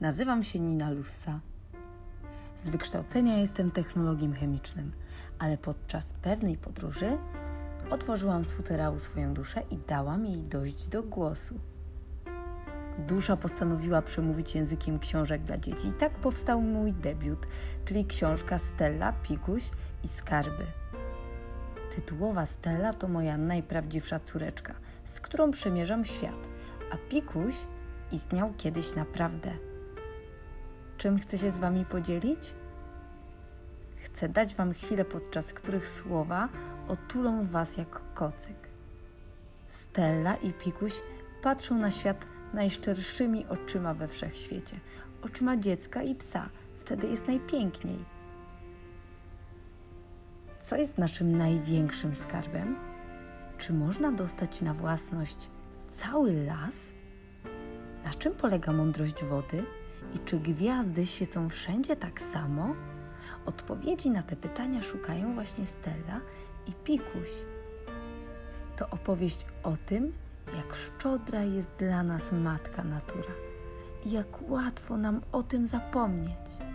Nazywam się Nina Lussa. Z wykształcenia jestem technologiem chemicznym, ale podczas pewnej podróży otworzyłam z futerału swoją duszę i dałam jej dojść do głosu. Dusza postanowiła przemówić językiem książek dla dzieci i tak powstał mój debiut, czyli książka Stella, Pikuś i Skarby. Tytułowa Stella to moja najprawdziwsza córeczka, z którą przemierzam świat, a Pikuś istniał kiedyś naprawdę. Czym chcę się z Wami podzielić? Chcę dać Wam chwilę, podczas których słowa otulą Was jak kocyk. Stella i Pikuś patrzą na świat najszczerszymi oczyma we wszechświecie. Oczyma dziecka i psa. Wtedy jest najpiękniej. Co jest naszym największym skarbem? Czy można dostać na własność cały las? Na czym polega mądrość wody? I czy gwiazdy świecą wszędzie tak samo? Odpowiedzi na te pytania szukają właśnie Stella i Pikuś. To opowieść o tym, jak szczodra jest dla nas matka natura i jak łatwo nam o tym zapomnieć.